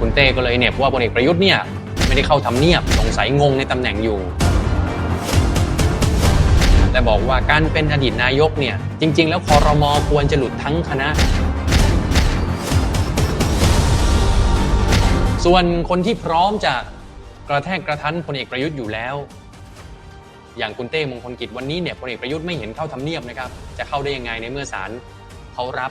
คุณเต้ก็เลยเหน็บว่าพลเอกประยุทธ์เนี่ยไม่ได้เข้าทำเนียบสงสัยงงในตำแหน่งอยู่และบอกว่าการเป็นอดีตนายกเนี่ยจริง ๆ แล้วคอรมอควรจะหลุดทั้งคณะ ส่วนคนที่พร้อมจะกระแทกกระทันพลเอกประยุทธ์อยู่แล้ว อย่างคุณเต้มงคลกิจวันนี้เนี่ยพลเอกประยุทธ์ไม่เห็นเข้าทำเนียบนะครับ จะเข้าได้ยังไงในเมื่อศาลเขารับ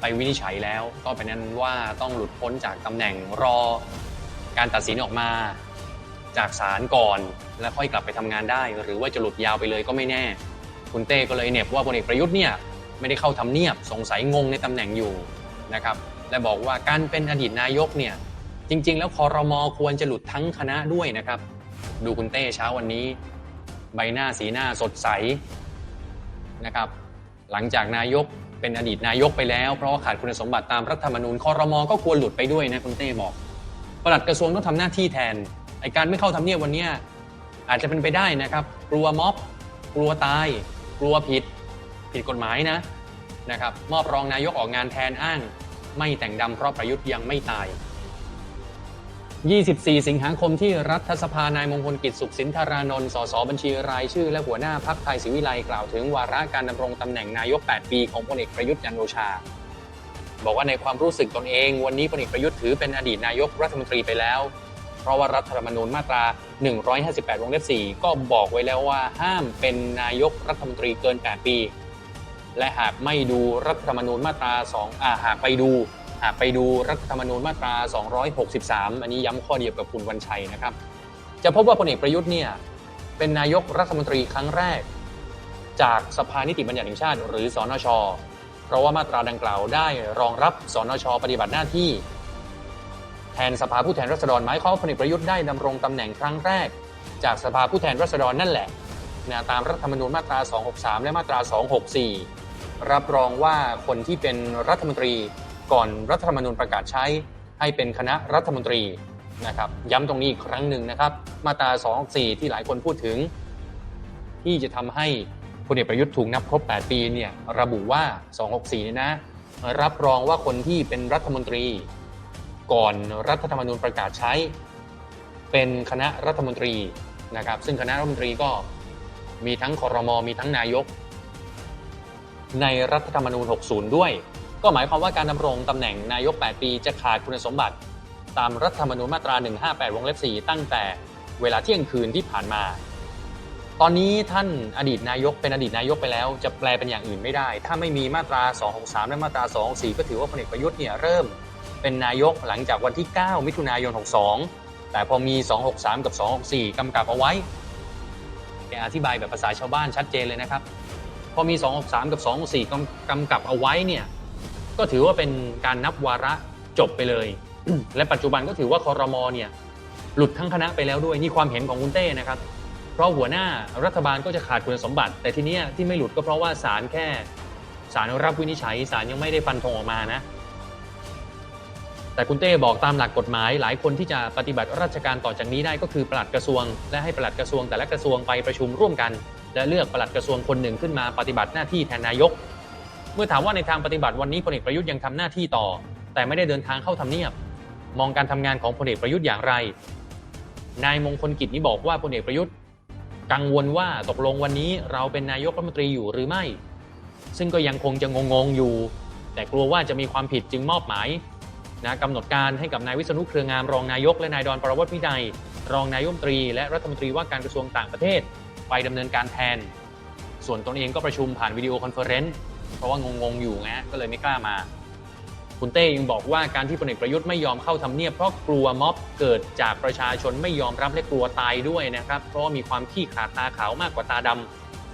ไปวินิจฉัยแล้ว ก็เป็นนั้นว่าต้องหลุดพ้นจากตำแหน่งรอการตัดสินออกมา จากศาลก่อน แล้วค่อยกลับไปทำงานได้ หรือว่าจะหลุดยาวไปเลยก็ไม่แน่ คุณเต้ก็เลยเน็บว่าพลเอกประยุทธ์เนี่ยไม่ได้เข้าทำเนียบสงสัยงงในตำแหน่งอยู่นะครับและบอกว่าการเป็นอดีตนายกเนี่ยจริง ๆ แล้วคอรมอควรจะหลุดทั้งคณะด้วยนะครับ ดูคุณเต้เช้าวันนี้ ใบหน้าสีหน้าสดใสนะครับ หลังจากนายกเป็นอดีตนายกไปแล้ว เพราะาขาดคุณสมบัติตามรัฐธรรมนูญคอรมอก็ควรหลุดไปด้วยนะคุณเต้บอกปลัดกระทรวงต้องทำหน้าที่แทนไอการไม่เข้าทำเนียบวันนี้อาจจะเป็นไปได้นะครับ กลัวม็อบ กลัวตาย กลัวผิด ผิดกฎหมายนะนะครับ มอบรองนายกออกงานแทนอ้าง ไม่แต่งดำเพราะประยุทธ์ยังไม่ตาย 24 สิงหาคมที่รัฐสภานายมงคลกิจสุขสินธารานนท์สสบัญชีรายชื่อและหัวหน้าพักไทยศิวิไลกล่าวถึงวาระการดำรงตำแหน่งนายก 8 ปีของพลเอกประยุทธ์จันโอชา บอกว่าในความรู้สึกตนเอง วันนี้พลเอกประยุทธ์ถือเป็นอดีตนายกรัฐมนตรีไปแล้ว เพราะว่ารัฐธรรมนูญมาตรา 158 วงเล็บ 4 ก็บอกไว้แล้วว่าห้ามเป็นนายกรัฐมนตรีเกิน 8 ปี และหากไม่ดูรัฐธรรมนูญมาตรา 2อ่าหากไปดู หากไปดูรัฐธรรมนูญมาตรา 263 อันนี้ย้ำข้อเดียวกับคุณวันชัยนะครับ จะพบว่าพลเอกประยุทธ์เนี่ยเป็นนายกรัฐมนตรีครั้งแรก จากสภานิติบัญญัติแห่งชาติ หรือสอนช เพราะว่ามาตราดังกล่าวได้รองรับสนช ปฏิบัติหน้าที่ แทนสภาผู้แทนราษฎรหมายความว่าพลเอกประยุทธ์ได้ดำรงตำแหน่งครั้งแรก จากสภาผู้แทนราษฎรนั่นแหละนะตามรัฐธรรมนูญมาตรา 263 และมาตรา 264 รับรองว่าคนที่เป็นรัฐมนตรี ก่อนรัฐธรรมนูญประกาศใช้ให้เป็นคณะรัฐมนตรีนะครับย้ำตรงนี้อีกครั้งหนึ่งนะครับ มาตรา264 ที่หลายคนพูดถึง ที่จะทำให้พลเอกประยุทธ์ถูกนับครบ 8 ปีเนี่ยระบุว่า 264เนี่ยนะรับรองว่าคนที่เป็นรัฐมนตรี ก่อนรัฐธรรมนูญประกาศใช้ เป็นคณะรัฐมนตรีนะครับซึ่งคณะรัฐมนตรีก็มีทั้งคอรมอมีทั้งนายก ในรัฐธรรมนูญ 60 ด้วย ก็หมายความว่าการดำรงตำแหน่งนายก 8 ปีจะขาดคุณสมบัติ ตามรัฐธรรมนูญมาตรา 158 วงเล็บ 4 ตั้งแต่เวลาเที่ยงคืนที่ผ่านมา ตอนนี้ท่านอดีตนายกเป็นอดีตนายกไปแล้ว จะแปลเป็นอย่างอื่นไม่ได้ ถ้าไม่มีมาตรา 263 และมาตรา 264 ก็ถือว่าพลเอกประยุทธ์เนี่ยเริ่มเป็นนายกหลังจากวันที่ 9 มิถุนายน 62 แต่พอมี 263 กับ 264 กำกับเอาไว้แกอธิบายแบบภาษาชาวบ้านชัดเจนเลยนะครับ พอมี 263 กับ 264 กำกำกับเอาไว้เนี่ย ก็ถือว่าเป็นการนับวาระจบไปเลย และปัจจุบันก็ถือว่าคอรมอเนี่ยหลุดทั้งคณะไปแล้วด้วยนี่ความเห็นของคุณเต้นะครับ เพราะหัวหน้ารัฐบาลก็จะขาดคุณสมบัติ แต่ทีนี้ที่ไม่หลุดก็เพราะว่าศาลแค่ศาลรับวินิจฉัยศาลยังไม่ได้ฟันธงออกมานะ แต่คุณเต้บอกตามหลักกฎหมาย หลายคนที่จะปฏิบัติราชการต่อจากนี้ได้ก็คือปลัดกระทรวง และให้ปลัดกระทรวงแต่ละกระทรวงไปประชุมร่วมกัน และเลือกปลัดกระทรวงคนหนึ่งขึ้นมาปฏิบัติหน้าที่แทนนายก เมื่อถามว่าในทางปฏิบัติวันนี้พลเอกประยุทธ์ยังทำหน้าที่ต่อ แต่ไม่ได้เดินทางเข้าทำเนียบ มองการทำงานของพลเอกประยุทธ์อย่างไร นายมงคลกิจนี้บอกว่าพลเอกประยุทธ์ กังวลว่าตกลงวันนี้เราเป็นนายกรัฐมนตรีอยู่หรือไม่ ซึ่งก็ยังคงจะงงๆอยู่ แต่กลัวว่าจะมีความผิดจึงมอบหมายนะกำหนดการให้กับนายวิษณุเครืองามรองนายกและนายดอนประวัติวินัย รองนายกรัฐมนตรีและรัฐมนตรีว่าการกระทรวงต่างประเทศ ไปดำเนินการแทน ส่วนตนเองก็ประชุมผ่านวิดีโอคอนเฟอเรนซ์ เพราะว่างงๆอยู่ไงก็เลยไม่กล้ามา คุณเต้ยังบอกว่าการที่พลเอกประยุทธ์ไม่ยอมเข้าทำเนียบเพราะกลัวม็อบเกิดจากประชาชนไม่ยอมรับและกลัวตายด้วยนะครับ เพราะว่ามีความขี้ขาดตาขาวมากกว่าตาด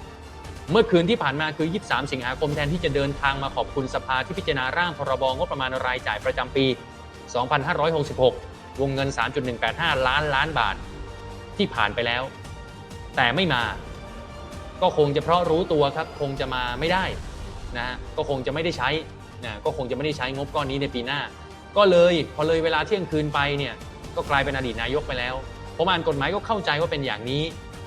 ำเมื่อคืนที่ผ่านมาคือ 23 สิงหาคมแทนที่จะเดินทางมาขอบคุณสภาที่พิจารณาร่างพรบงบประมาณรายจ่ายประจำปี 2566 วงเงิน 3.185 ล้านล้านบาทที่ผ่านไปแล้ว แต่ไม่มา ก็คงจะเพราะรู้ตัวครับ คงจะมาไม่ได้ นะฮะก็คงจะไม่ได้ใช้นะก็คงจะไม่ได้ใช้งบก้อนนี้ในปีหน้า ก็เลยพอเลยเวลาเที่ยงคืนไปเนี่ยก็กลายเป็นอดีตนายกไปแล้วผมอ่านกฎหมายก็เข้าใจว่าเป็นอย่างนี้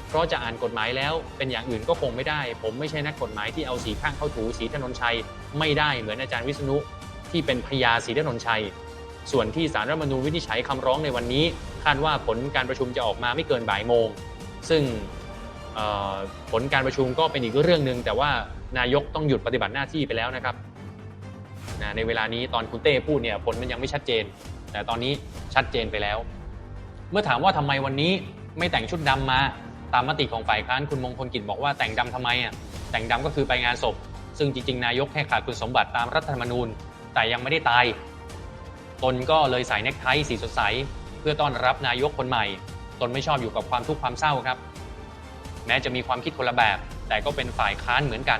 เพราะจะอ่านกฎหมายแล้วเป็นอย่างอื่นก็คงไม่ได้ ผมไม่ใช่นักกฎหมายที่เอาสีข้างเข้าถูสีถนนชัยไม่ได้เหมือนอาจารย์วิษณุที่เป็นพญาศรีถนนชัย ส่วนที่สารรัฐมนูญวินิจฉัยคำร้องในวันนี้ คาดว่าผลการประชุมจะออกมาไม่เกินบ่ายโมง ซึ่งผลการประชุมก็เป็นอีกเรื่องหนึ่งแต่ว่า นายกต้องหยุดปฏิบัติหน้าที่ไปแล้วนะครับนะในเวลานี้ตอนคุณเต้พูดเนี่ยผลมันยังไม่ชัดเจน แต่ตอนนี้ชัดเจนไปแล้ว เมื่อถามว่าทำไมวันนี้ไม่แต่งชุดดำมาตามมติของฝ่ายค้านคุณมงคลกิจบอกว่าแต่งดำทำไมอะแต่งดำก็คือไปงานศพ ซึ่งจริง ๆ นายกแค่ขาดคุณสมบัติตามรัฐธรรมนูญ แต่ยังไม่ได้ตาย ตนก็เลยใส่เนคไทสีสดใส เพื่อต้อนรับนายกคนใหม่ ตนไม่ชอบอยู่กับความทุกข์ความเศร้าครับ แม้จะมีความคิดคนละแบบ แต่ก็เป็นฝ่ายค้านเหมือนกัน